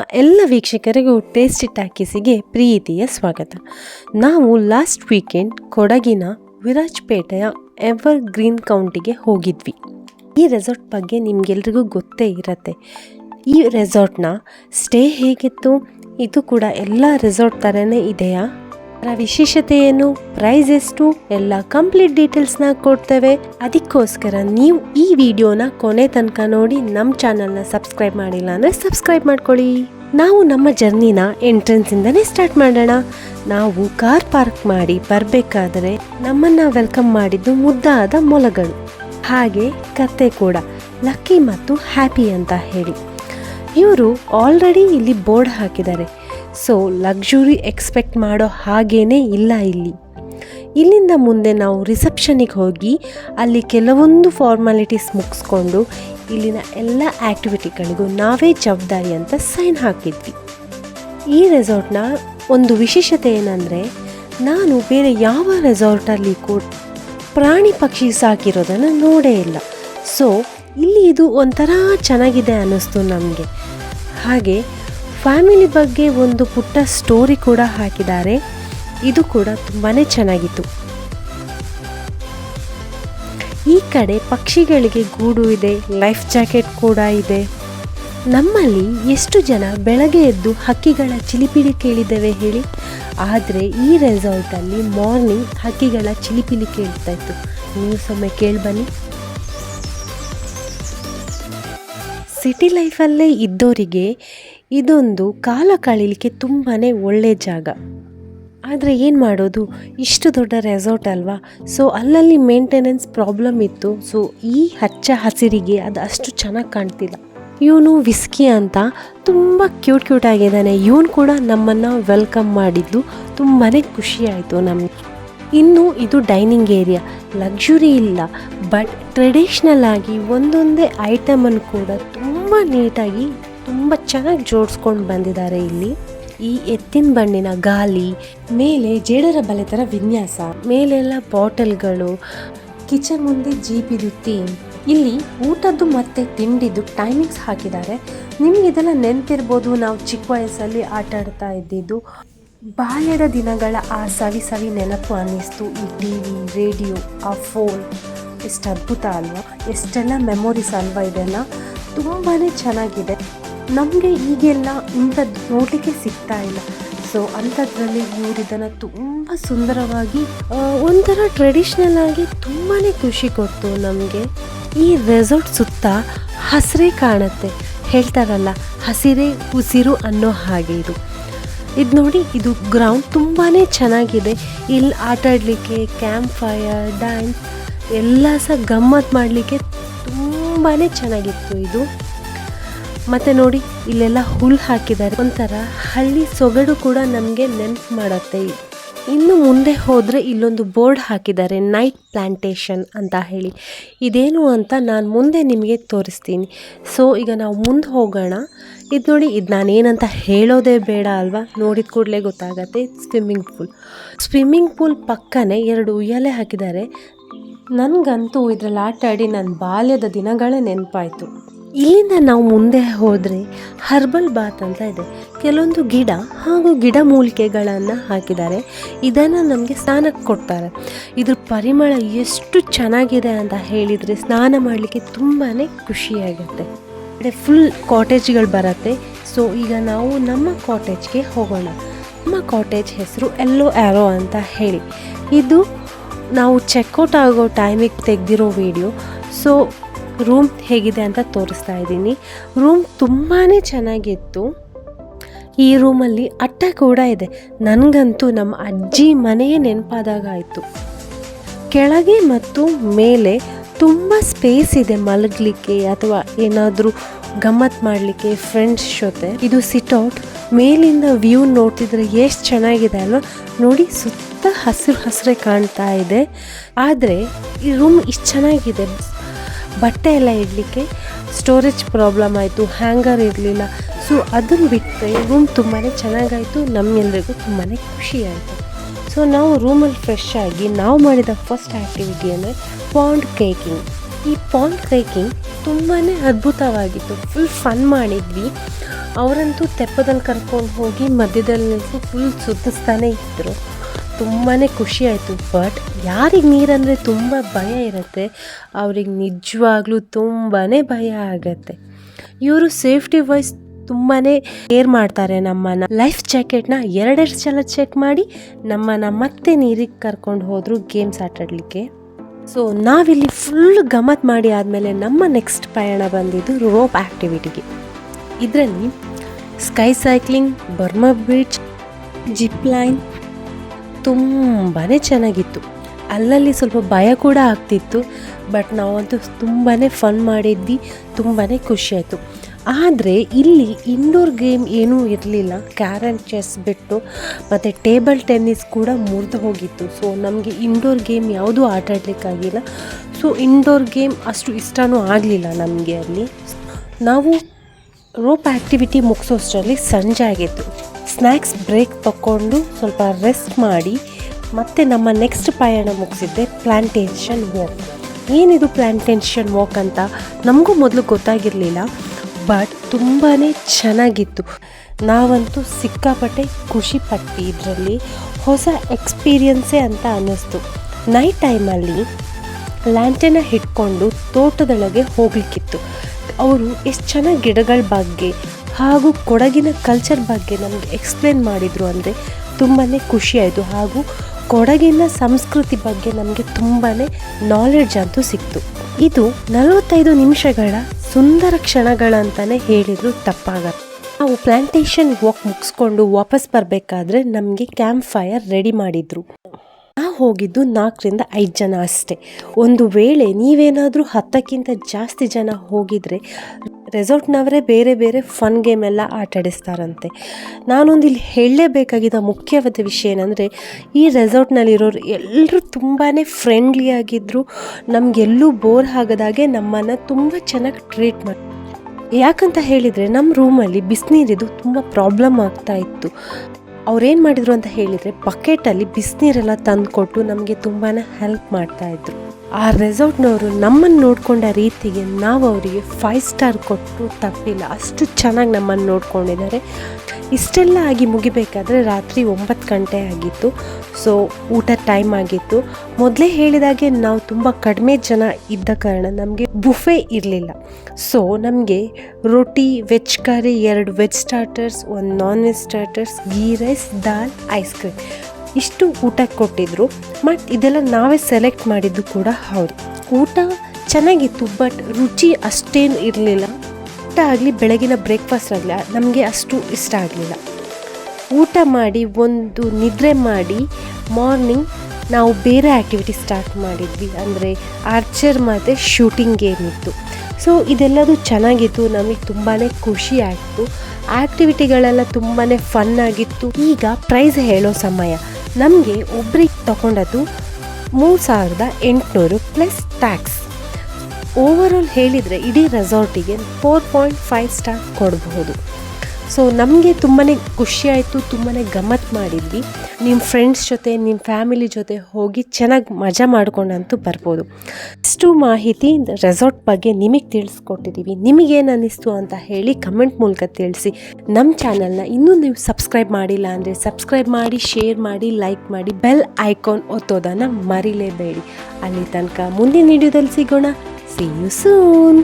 ಎಲ್ಲ ವೀಕ್ಷಕರಿಗೂ ಟೇಸ್ಟಿ ಟ್ಯಾಕೀಸಿಗೆ ಪ್ರೀತಿಯ ಸ್ವಾಗತ. ನಾವು ಲಾಸ್ಟ್ ವೀಕೆಂಡ್ ಕೊಡಗಿನ ವಿರಾಜ್ಪೇಟೆಯ ಎವರ್ ಗ್ರೀನ್ ಕೌಂಟಿಗೆ ಹೋಗಿದ್ವಿ. ಈ ರೆಸಾರ್ಟ್ ಬಗ್ಗೆ ನಿಮಗೆಲ್ರಿಗೂ ಗೊತ್ತೇ ಇರತ್ತೆ. ಈ ರೆಸಾರ್ಟ್ನ ಸ್ಟೇ ಹೇಗಿತ್ತು? ಇದು ಕೂಡ ಎಲ್ಲ ರೆಸಾರ್ಟ್ ಥರನೇ ಇದೆಯಾ? ಅದರ ವಿಶೇಷತೆ ಏನು ಪ್ರೈಸ್ ಎಷ್ಟು, ಎಲ್ಲ ಕಂಪ್ಲೀಟ್ ಡೀಟೇಲ್ಸ್ನ ಕೊಡ್ತೇವೆ. ಅದಕ್ಕೋಸ್ಕರ ನೀವು ಈ ವಿಡಿಯೋನ ಕೊನೆ ತನಕ ನೋಡಿ ನಮ್ಮ ಚಾನಲ್ನ ಸಬ್ಸ್ಕ್ರೈಬ್ ಮಾಡಿಲ್ಲ ಅಂದರೆ ಸಬ್ಸ್ಕ್ರೈಬ್ ಮಾಡ್ಕೊಳ್ಳಿ. ನಾವು ನಮ್ಮ ಜರ್ನಿನ ಎಂಟ್ರೆನ್ಸ್ ಇಂದನೇ ಸ್ಟಾರ್ಟ್ ಮಾಡೋಣ. ನಾವು ಕಾರ್ ಪಾರ್ಕ್ ಮಾಡಿ ಬರಬೇಕಾದ್ರೆ ನಮ್ಮನ್ನ ವೆಲ್ಕಮ್ ಮಾಡಿದ್ದು ಮುದ್ದಾದ ಮೊಲಗಳು. ಹಾಗೆ ಕತ್ತೆ ಕೂಡ ಲಕ್ಕಿ ಮತ್ತು ಹ್ಯಾಪಿ ಅಂತ ಹೇಳಿ. ಇವರು ಆಲ್ರೆಡಿ ಇಲ್ಲಿ ಬೋರ್ಡ್ ಹಾಕಿದ್ದಾರೆ. ಸೊ ಲಕ್ಸುರಿ ಎಕ್ಸ್ಪೆಕ್ಟ್ ಮಾಡೋ ಹಾಗೇನೇ ಇಲ್ಲ ಇಲ್ಲಿ. ಇಲ್ಲಿಂದ ಮುಂದೆ ನಾವು ರಿಸೆಪ್ಷನಿಗೆ ಹೋಗಿ ಅಲ್ಲಿ ಕೆಲವೊಂದು ಫಾರ್ಮಾಲಿಟೀಸ್ ಮುಗಿಸ್ಕೊಂಡು ಇಲ್ಲಿನ ಎಲ್ಲ ಆ್ಯಕ್ಟಿವಿಟಿಗಳಿಗೂ ನಾವೇ ಜವಾಬ್ದಾರಿ ಅಂತ ಸೈನ್ ಹಾಕಿದ್ವಿ. ಈ ರೆಸಾರ್ಟ್ನ ಒಂದು ವಿಶೇಷತೆ ಏನಂದರೆ, ನಾನು ಬೇರೆ ಯಾವ ರೆಸಾರ್ಟಲ್ಲಿ ಕೂಡ ಪ್ರಾಣಿ ಪಕ್ಷಿ ಸಾಕಿರೋದನ್ನು ನೋಡೇ ಇಲ್ಲ. ಸೊ ಇಲ್ಲಿ ಇದು ಒಂಥರ ಚೆನ್ನಾಗಿದೆ ಅನ್ನಿಸ್ತು ನಮಗೆ. ಹಾಗೆ ಫ್ಯಾಮಿಲಿ ಬಗ್ಗೆ ಒಂದು ಪುಟ್ಟ ಸ್ಟೋರಿ ಕೂಡ ಹಾಕಿದ್ದಾರೆ. ಇದು ಕೂಡ ತುಂಬಾ ಚೆನ್ನಾಗಿತ್ತು. ಈ ಕಡೆ ಪಕ್ಷಿಗಳಿಗೆ ಗೂಡು ಇದೆ, ಲೈಫ್ ಜಾಕೆಟ್ ಕೂಡ ಇದೆ. ನಮ್ಮಲ್ಲಿ ಎಷ್ಟು ಜನ ಬೆಳಗ್ಗೆ ಎದ್ದು ಹಕ್ಕಿಗಳ ಚಿಲಿಪಿಲಿ ಕೇಳಿದ್ದೇವೆ ಹೇಳಿ. ಆದರೆ ಈ ರೆಸಾರ್ಟಲ್ಲಿ ಮಾರ್ನಿಂಗ್ ಹಕ್ಕಿಗಳ ಚಿಲಿಪಿಲಿ ಕೇಳ್ತಾ ಇತ್ತು. ನೀವು ಸೊಮ್ಮೆ ಕೇಳಿ ಬನ್ನಿ. ಸಿಟಿ ಲೈಫಲ್ಲೇ ಇದ್ದವರಿಗೆ ಇದೊಂದು ಕಾಲ ಕಳೀಲಿಕ್ಕೆ ತುಂಬಾ ಒಳ್ಳೆಯ ಜಾಗ. ಆದರೆ ಏನು ಮಾಡೋದು? ಇಷ್ಟು ದೊಡ್ಡ ರೆಸಾರ್ಟ್ ಅಲ್ವಾ? ಸೊ ಅಲ್ಲಲ್ಲಿ ಮೇಂಟೆನೆನ್ಸ್ ಪ್ರಾಬ್ಲಮ್ ಇತ್ತು. ಸೊ ಈ ಹಚ್ಚ ಹಸಿರಿಗೆ ಅದು ಅಷ್ಟು ಚೆನ್ನಾಗಿ ಕಾಣ್ತಿಲ್ಲ. ಇವನು ವಿಸ್ಕಿ ಅಂತ ತುಂಬ ಕ್ಯೂಟ್ ಕ್ಯೂಟ್ ಆಗಿದ್ದಾನೆ. ಇವನು ಕೂಡ ನಮ್ಮನ್ನು ವೆಲ್ಕಮ್ ಮಾಡಿದ್ದು ತುಂಬಾ ಖುಷಿ ಆಯಿತು ನಮಗೆ. ಇನ್ನು ಇದು ಡೈನಿಂಗ್ ಏರಿಯಾ ಲಕ್ಸುರಿ ಇಲ್ಲ. ಬಟ್ ಟ್ರೆಡಿಷ್ನಲ್ ಆಗಿ ಒಂದೊಂದೇ ಐಟಮನ್ನು ಕೂಡ ತುಂಬ ನೀಟಾಗಿ ತುಂಬ ಚೆನ್ನಾಗಿ ಜೋಡಿಸ್ಕೊಂಡು ಬಂದಿದ್ದಾರೆ ಇಲ್ಲಿ. ಈ ಎತ್ತಿನ ಬಣ್ಣಿನ ಗಾಲಿ, ಮೇಲೆ ಜೇಡರ ಬಲೆ ಥರ ವಿನ್ಯಾಸ, ಮೇಲೆಲ್ಲ ಬಾಟಲ್ಗಳು, ಕಿಚನ್ ಮುಂದೆ ಜೀಪಿದು ಥೀಮ್. ಇಲ್ಲಿ ಊಟದ್ದು ಮತ್ತೆ ತಿಂಡಿದ್ದು ಟೈಮಿಂಗ್ಸ್ ಹಾಕಿದ್ದಾರೆ. ನಿಮ್ಗೆ ಇದೆಲ್ಲ ನೆನಪಿರ್ಬೋದು, ನಾವು ಚಿಕ್ಕ ವಯಸ್ಸಲ್ಲಿ ಆಟ ಆಡ್ತಾ ಇದ್ದಿದ್ದು. ಬಾಲ್ಯದ ದಿನಗಳ ಆ ಸವಿ ಸವಿ ನೆನಪು ಅನ್ನಿಸ್ತು. ಈ ಟಿ ವಿ, ರೇಡಿಯೋ, ಆ ಫೋನ್, ಎಷ್ಟು ಅದ್ಭುತ ಅಲ್ವಾ? ಎಷ್ಟೆಲ್ಲ ಮೆಮೊರೀಸ್ ಅಲ್ವಾ ಇದೆಲ್ಲ? ತುಂಬಾ ಚೆನ್ನಾಗಿದೆ. ನಮಗೆ ಈಗೆಲ್ಲ ಇಂಥದ್ದು ನೋಡಲಿಕ್ಕೆ ಸಿಗ್ತಾ ಇಲ್ಲ. ಸೊ ಅಂಥದ್ರಲ್ಲಿ ಇವರು ಇದನ್ನು ತುಂಬ ಸುಂದರವಾಗಿ ಒಂಥರ ಟ್ರೆಡಿಷ್ನಲ್ ಆಗಿ ತುಂಬಾ ಖುಷಿ ಕೊಡ್ತು ನಮಗೆ. ಈ ರೆಸಾರ್ಟ್ ಸುತ್ತ ಹಸಿರೇ ಕಾಣುತ್ತೆ. ಹೇಳ್ತಾರಲ್ಲ, ಹಸಿರೇ ಉಸಿರು ಅನ್ನೋ ಹಾಗೆ ಇದು. ಇದು ನೋಡಿ, ಇದು ಗ್ರೌಂಡ್ ತುಂಬಾ ಚೆನ್ನಾಗಿದೆ. ಇಲ್ಲಿ ಆಟಾಡಲಿಕ್ಕೆ ಕ್ಯಾಂಪ್ ಫೈರ್ ಡ್ಯಾನ್ಸ್ ಎಲ್ಲ ಸಹ ಗಮ್ಮತ್ತು ಮಾಡಲಿಕ್ಕೆ ತುಂಬಾ ಚೆನ್ನಾಗಿತ್ತು ಇದು. ಮತ್ತು ನೋಡಿ, ಇಲ್ಲೆಲ್ಲ ಹುಲ್ ಹಾಕಿದ್ದಾರೆ. ಒಂಥರ ಹಳ್ಳಿ ಸೊಗಡು ಕೂಡ ನಮಗೆ ನೆನಪು ಮಾಡುತ್ತೆ. ಇನ್ನು ಮುಂದೆ ಹೋದರೆ ಇಲ್ಲೊಂದು ಬೋರ್ಡ್ ಹಾಕಿದ್ದಾರೆ, ನೈಟ್ ಪ್ಲ್ಯಾಂಟೇಷನ್ ಅಂತ ಹೇಳಿ. ಇದೇನು ಅಂತ ನಾನು ಮುಂದೆ ನಿಮಗೆ ತೋರಿಸ್ತೀನಿ. ಸೊ ಈಗ ನಾವು ಮುಂದೆ ಹೋಗೋಣ. ಇದು ನೋಡಿ, ಇದು ನಾನೇನಂತ ಹೇಳೋದೇ ಬೇಡ ಅಲ್ವಾ? ನೋಡಿದ ಕೂಡಲೇ ಗೊತ್ತಾಗತ್ತೆ. ಸ್ವಿಮ್ಮಿಂಗ್ ಪೂಲ್ ಸ್ವಿಮ್ಮಿಂಗ್ ಪೂಲ್ ಪಕ್ಕನೇ ಎರಡು ಉಯ್ಯಾಲೆ ಹಾಕಿದ್ದಾರೆ. ನನಗಂತೂ ಇದರಲ್ಲಿ ಆಟ ಆಡಿ ನನ್ನ ಬಾಲ್ಯದ ದಿನಗಳೇ ನೆನಪಾಯಿತು. ಇಲ್ಲಿಂದ ನಾವು ಮುಂದೆ ಹೋದರೆ ಹರ್ಬಲ್ ಬಾತ್ ಅಂತ ಇದೆ. ಕೆಲವೊಂದು ಗಿಡ ಹಾಗೂ ಗಿಡ ಮೂಲಿಕೆಗಳನ್ನು ಹಾಕಿದ್ದಾರೆ. ಇದನ್ನು ನಮಗೆ ಸ್ನಾನಕ್ಕೆ ಕೊಡ್ತಾರೆ. ಇದ್ರ ಪರಿಮಳ ಎಷ್ಟು ಚೆನ್ನಾಗಿದೆ ಅಂತ ಹೇಳಿದರೆ ಸ್ನಾನ ಮಾಡಲಿಕ್ಕೆ ತುಂಬಾ ಖುಷಿಯಾಗುತ್ತೆ. ಕಡೆ ಫುಲ್ ಕಾಟೇಜ್ಗಳು ಬರುತ್ತೆ. ಸೊ ಈಗ ನಾವು ನಮ್ಮ ಕಾಟೇಜ್ಗೆ ಹೋಗೋಣ. ನಮ್ಮ ಕಾಟೇಜ್ ಹೆಸರು ಎಲ್ಲೋ ಆ್ಯರೋ ಅಂತ ಹೇಳಿ. ಇದು ನಾವು ಚೆಕ್ಔಟ್ ಆಗೋ ಟೈಮಿಗೆ ತೆಗೆದಿರೋ ವಿಡಿಯೋ ಸೊ ರೂಮ್ ಹೇಗಿದೆ ಅಂತ ತೋರಿಸ್ತಾ ಇದ್ದೀನಿ. ರೂಮ್ ತುಂಬಾ ಚೆನ್ನಾಗಿತ್ತು. ಈ ರೂಮಲ್ಲಿ ಅಟ್ಟ ಕೂಡ ಇದೆ. ನನಗಂತೂ ನಮ್ಮ ಅಜ್ಜಿ ಮನೆಯೇ ನೆನಪಾದಾಗಾಯಿತು ಕೆಳಗೆ ಮತ್ತು ಮೇಲೆ ತುಂಬ ಸ್ಪೇಸ್ ಇದೆ ಮಲಗಲಿಕ್ಕೆ ಅಥವಾ ಏನಾದರೂ ಗಮ್ಮತ್ ಮಾಡಲಿಕ್ಕೆ ಫ್ರೆಂಡ್ಸ್ ಜೊತೆ. ಇದು ಸಿಟ್ಔಟ್ ಮೇಲಿಂದ ವ್ಯೂ ನೋಡ್ತಿದ್ರೆ ಎಷ್ಟು ಚೆನ್ನಾಗಿದೆ ಅಲ್ವಾ? ನೋಡಿ ಸುತ್ತ ಹಸಿರು ಹಸಿರೇ ಕಾಣ್ತಾ ಇದೆ. ಆದರೆ ಈ ರೂಮ್ ಇಷ್ಟು ಚೆನ್ನಾಗಿದೆ. ಬಟ್ಟೆ ಎಲ್ಲ ಇಡಲಿಕ್ಕೆ ಸ್ಟೋರೇಜ್ ಪ್ರಾಬ್ಲಮ್ ಆಯಿತು ಹ್ಯಾಂಗರ್ ಇರಲಿಲ್ಲ. ಸೊ ಅದನ್ನು ಬಿಟ್ಟರೆ ರೂಮ್ ತುಂಬಾ ಚೆನ್ನಾಗಾಯಿತು ನಮ್ಮೆಲ್ಲರಿಗೂ ತುಂಬಾ ಖುಷಿ ಆಯಿತು ಸೊ ನಾವು ರೂಮಲ್ಲಿ ಫ್ರೆಶ್ ಆಗಿ ನಾವು ಮಾಡಿದ ಫಸ್ಟ್ ಆ್ಯಕ್ಟಿವಿಟಿ ಅಂದರೆ ಪಾಂಡ್ ಕೇಕಿಂಗ್ ಈ ಪಾಂಡ್ ಕೇಕಿಂಗ್ ತುಂಬಾ ಅದ್ಭುತವಾಗಿತ್ತು. ಫುಲ್ ಫನ್ ಮಾಡಿದ್ವಿ. ಅವರಂತೂ ತೆಪ್ಪದಲ್ಲಿ ಕರ್ಕೊಂಡು ಹೋಗಿ ಮಧ್ಯದಲ್ಲಿ ಫುಲ್ ಸುತ್ತಿಸ್ತಾನೆ ಇದ್ದರು ತುಂಬಾ ಖುಷಿ ಆಯಿತು. ಬಟ್ ಯಾರಿಗೆ ನೀರಂದರೆ ತುಂಬ ಭಯ ಇರುತ್ತೆ. ಅವ್ರಿಗೆ ನಿಜವಾಗ್ಲೂ ತುಂಬಾ ಭಯ ಆಗತ್ತೆ. ಇವರು ಸೇಫ್ಟಿ ವೈಸ್ ತುಂಬಾ ಕೇರ್ ಮಾಡ್ತಾರೆ ನಮ್ಮನ್ನು. ಲೈಫ್ ಜಾಕೆಟ್ನ ಎರಡೆರಡು ಸಲ ಚೆಕ್ ಮಾಡಿ ನಮ್ಮನ್ನು ಮತ್ತೆ ನೀರಿಗೆ ಕರ್ಕೊಂಡು ಹೋದರು ಗೇಮ್ಸ್ ಆಟಾಡಲಿಕ್ಕೆ. ಸೊ ನಾವಿಲ್ಲಿ ಫುಲ್ ಗಮತ್ ಮಾಡಿ ಆದಮೇಲೆ ನಮ್ಮ ನೆಕ್ಸ್ಟ್ ಪಯಣ ಬಂದಿದ್ದು ರೋಪ್ ಆ್ಯಕ್ಟಿವಿಟಿಗೆ ಇದರಲ್ಲಿ sky cycling, Burma beach zip line ತುಂಬಾ ಚೆನ್ನಾಗಿತ್ತು. ಅಲ್ಲಲ್ಲಿ ಸ್ವಲ್ಪ ಭಯ ಕೂಡ ಆಗ್ತಿತ್ತು. ಬಟ್ ನಾವಂತೂ ತುಂಬಾ ಫನ್ ಮಾಡಿದ್ವಿ ತುಂಬಾ ಖುಷಿಯಾಯಿತು ಆದರೆ ಇಲ್ಲಿ ಇಂಡೋರ್ ಗೇಮ್ ಏನೂ ಇರಲಿಲ್ಲ. ಕ್ಯಾರಮ್ ಚೆಸ್ ಬಿಟ್ಟು, ಮತ್ತು ಟೇಬಲ್ ಟೆನ್ನಿಸ್ ಕೂಡ ಮುರಿದು ಹೋಗಿತ್ತು. ಸೊ ನಮಗೆ ಇಂಡೋರ್ ಗೇಮ್ ಯಾವುದೂ ಆಟ ಆಡಲಿಕ್ಕಾಗಿಲ್ಲ. ಸೊ ಇಂಡೋರ್ ಗೇಮ್ ಅಷ್ಟು ಇಷ್ಟವೂ ಆಗಲಿಲ್ಲ ನಮಗೆ ಅಲ್ಲಿ. ನಾವು ರೋಪ್ ಆ್ಯಕ್ಟಿವಿಟಿ ಮುಗಿಸೋಷ್ಟರಲ್ಲಿ ಸಂಜೆ ಆಗಿತ್ತು. ಸ್ನ್ಯಾಕ್ಸ್ ಬ್ರೇಕ್ ತಗೊಂಡು ಸ್ವಲ್ಪ ರೆಸ್ಟ್ ಮಾಡಿ ಮತ್ತೆ ನಮ್ಮ ನೆಕ್ಸ್ಟ್ ಪಯಣ ಮುಗಿಸಿದ್ದೆ ಪ್ಲ್ಯಾಂಟೇಷನ್ ವಾಕ್ ಏನಿದು ಪ್ಲ್ಯಾಂಟೇಷನ್ ವಾಕ್ ಅಂತ ನಮಗೂ ಮೊದಲು ಗೊತ್ತಾಗಿರಲಿಲ್ಲ ಬಟ್ ತುಂಬಾ ಚೆನ್ನಾಗಿತ್ತು. ನಾವಂತೂ ಸಿಕ್ಕಾಪಟ್ಟೆ ಖುಷಿ ಪಟ್ಟಿ ಇದರಲ್ಲಿ. ಹೊಸ ಎಕ್ಸ್ಪೀರಿಯನ್ಸೇ ಅಂತ ಅನ್ನಿಸ್ತು. ನೈಟ್ ಟೈಮಲ್ಲಿ ಲ್ಯಾಂಟನ್ನ ಹಿಡ್ಕೊಂಡು ತೋಟದೊಳಗೆ ಹೋಗಲಿಕ್ಕಿತ್ತು. ಅವರು ಎಷ್ಟು ಚೆನ್ನಾಗಿ ಗಿಡಗಳ ಬಗ್ಗೆ ಹಾಗೂ ಕೊಡಗಿನ ಕಲ್ಚರ್ ಬಗ್ಗೆ ನಮಗೆ ಎಕ್ಸ್ಪ್ಲೇನ್ ಮಾಡಿದರು ಅಂದರೆ ತುಂಬಾ ಖುಷಿಯಾಯಿತು ಹಾಗೂ ಕೊಡಗಿನ ಸಂಸ್ಕೃತಿ ಬಗ್ಗೆ ನಮಗೆ ತುಂಬಾ ನಾಲೆಡ್ಜ್ ಅಂತೂ ಸಿಕ್ತು. ಇದು ನಲವತ್ತೈದು ನಿಮಿಷಗಳ ಸುಂದರ ಕ್ಷಣಗಳಂತಲೇ ಹೇಳಿದ್ರು ತಪ್ಪಾಗತ್ತೆ ನಾವು ಪ್ಲಾಂಟೇಶನ್ ವಾಕ್ ಮುಗಿಸ್ಕೊಂಡು ವಾಪಸ್ ಬರಬೇಕಾದ್ರೆ ನಮಗೆ ಕ್ಯಾಂಪ್ ಫೈರ್ ರೆಡಿ ಮಾಡಿದ್ರು. ನಾವು ಹೋಗಿದ್ದು ನಾಲ್ಕರಿಂದ ಐದು ಜನ ಅಷ್ಟೇ. ಒಂದು ವೇಳೆ ನೀವೇನಾದರೂ ಹತ್ತಕ್ಕಿಂತ ಜಾಸ್ತಿ ಜನ ಹೋಗಿದರೆ ರೆಸಾರ್ಟ್ನವರೇ ಬೇರೆ ಬೇರೆ ಫನ್ ಗೇಮ್ ಎಲ್ಲ ಆಟಾಡಿಸ್ತಾರಂತೆ ನಾನೊಂದು ಇಲ್ಲಿ ಹೇಳಲೇಬೇಕಾಗಿದ್ದ ಮುಖ್ಯವಾದ ವಿಷಯ ಏನಂದರೆ, ಈ ರೆಸಾರ್ಟ್ನಲ್ಲಿರೋರು ಎಲ್ಲರೂ ತುಂಬಾ ಫ್ರೆಂಡ್ಲಿಯಾಗಿದ್ದರು ನಮಗೆಲ್ಲೂ ಬೋರ್ ಆಗದಾಗೆ ನಮ್ಮನ್ನು ತುಂಬ ಚೆನ್ನಾಗಿ ಟ್ರೀಟ್ ಮಾಡಿ ಯಾಕಂತ ಹೇಳಿದರೆ ನಮ್ಮ ರೂಮಲ್ಲಿ ಬಿಸಿನೀರಿದು ತುಂಬ ಪ್ರಾಬ್ಲಮ್ ಆಗ್ತಾ ಇತ್ತು. ಅವ್ರೇನು ಮಾಡಿದ್ರು ಅಂತ ಹೇಳಿದರೆ ಬಕೆಟಲ್ಲಿ ಬಿಸಿನೀರೆಲ್ಲ ತಂದುಕೊಟ್ಟು ನಮಗೆ ತುಂಬಾ ಹೆಲ್ಪ್ ಮಾಡ್ತಾಯಿದ್ರು ಆ ರೆಸಾರ್ಟ್ನವರು ನಮ್ಮನ್ನು ನೋಡಿಕೊಂಡ ರೀತಿಗೆ ನಾವು ಅವರಿಗೆ ಫೈವ್ ಸ್ಟಾರ್ ಕೊಟ್ಟು ತಪ್ಪಿಲ್ಲ. ಅಷ್ಟು ಚೆನ್ನಾಗಿ ನಮ್ಮನ್ನು ನೋಡ್ಕೊಂಡಿದ್ದಾರೆ. ಇಷ್ಟೆಲ್ಲ ಆಗಿ ಮುಗಿಬೇಕಾದ್ರೆ ರಾತ್ರಿ ಒಂಬತ್ತು ಗಂಟೆ ಆಗಿತ್ತು. ಸೊ ಊಟ ಟೈಮ್ ಆಗಿತ್ತು. ಮೊದಲೇ ಹೇಳಿದಾಗೆ ನಾವು ತುಂಬ ಕಡಿಮೆ ಜನ ಇದ್ದ ಕಾರಣ ನಮಗೆ ಬುಫೆ ಇರಲಿಲ್ಲ. ಸೊ ನಮಗೆ ರೊಟ್ಟಿ ವೆಜ್ ಕರಿ ಎರಡು ವೆಜ್ ಸ್ಟಾರ್ಟರ್ಸ್ ಒಂದು non veg starters ghee rice dal ice cream ಇಷ್ಟು ಊಟಕ್ಕೆ ಕೊಟ್ಟಿದ್ರು ಬಟ್ ಇದೆಲ್ಲ ನಾವೇ ಸೆಲೆಕ್ಟ್ ಮಾಡಿದ್ದು ಕೂಡ ಹೌದು. ಊಟ ಚೆನ್ನಾಗಿತ್ತು ಬಟ್ ರುಚಿ ಅಷ್ಟೇನು ಇರಲಿಲ್ಲ. ಊಟ ಆಗಲಿ, ಬೆಳಗಿನ ಬ್ರೇಕ್ಫಾಸ್ಟ್ ಆಗಲಿ, ನಮಗೆ ಅಷ್ಟು ಇಷ್ಟ ಆಗಲಿಲ್ಲ. ಊಟ ಮಾಡಿ, ಒಂದು ನಿದ್ರೆ ಮಾಡಿ ಮಾರ್ನಿಂಗ್ ನಾವು ಬೇರೆ ಆ್ಯಕ್ಟಿವಿಟಿ ಸ್ಟಾರ್ಟ್ ಮಾಡಿದ್ವಿ. ಅಂದರೆ ಆರ್ಚರ್ ಮತ್ತು ಶೂಟಿಂಗ್ ಗೇಮ್ ಇತ್ತು. ಸೊ ಇದೆಲ್ಲದು ಚೆನ್ನಾಗಿತ್ತು, ನಮಗೆ ತುಂಬಾ ಖುಷಿ ಆಯಿತು ಆ್ಯಕ್ಟಿವಿಟಿಗಳೆಲ್ಲ ತುಂಬಾ ಫನ್ ಆಗಿತ್ತು. ಈಗ ಪ್ರೈಸ್ ಹೇಳೋ ಸಮಯ. ನಮಗೆ ಒಬ್ರಿಗೆ ತಗೊಂಡದ್ದು ಮೂರು ಸಾವಿರದ ಎಂಟುನೂರು ಪ್ಲಸ್ ಟ್ಯಾಕ್ಸ್ ಓವರಾಲ್ ಹೇಳಿದರೆ ಇಡೀ ರೆಸಾರ್ಟಿಗೆ ಫೋರ್ ಪಾಯಿಂಟ್ ಫೈವ್ ಸ್ಟಾರ್ ಕೊಡಬಹುದು. ಸೊ ನಮಗೆ ತುಂಬಾ ಖುಷಿಯಾಯಿತು ತುಂಬಾ ಗಮ್ಮತ್ತು ಮಾಡಿದ್ವಿ. ನಿಮ್ಮ ಫ್ರೆಂಡ್ಸ್ ಜೊತೆ ನಿಮ್ಮ ಫ್ಯಾಮಿಲಿ ಜೊತೆ ಹೋಗಿ ಚೆನ್ನಾಗಿ ಮಜಾ ಮಾಡ್ಕೊಂಡಂತೂ ಬರ್ಬೋದು. ಇಷ್ಟು ಮಾಹಿತಿ ರೆಸಾರ್ಟ್ ಬಗ್ಗೆ ನಿಮಗೆ ತಿಳಿಸ್ಕೊಟ್ಟಿದ್ದೀವಿ ನಿಮಗೇನು ಅನ್ನಿಸ್ತು ಅಂತ ಹೇಳಿ ಕಮೆಂಟ್ ಮೂಲಕ ತಿಳಿಸಿ. ನಮ್ಮ ಚಾನಲ್ನ ಇನ್ನೂ ನೀವು ಸಬ್ಸ್ಕ್ರೈಬ್ ಮಾಡಿಲ್ಲ ಅಂದರೆ ಸಬ್ಸ್ಕ್ರೈಬ್ ಮಾಡಿ ಶೇರ್ ಮಾಡಿ ಲೈಕ್ ಮಾಡಿ ಬೆಲ್ ಐಕಾನ್ ಒತ್ತೋದನ್ನು ಮರಿಲೇಬೇಡಿ. ಅಲ್ಲಿ ತನಕ ಮುಂದಿನ ವಿಡಿಯೋದಲ್ಲಿ ಸಿಗೋಣ. C you soon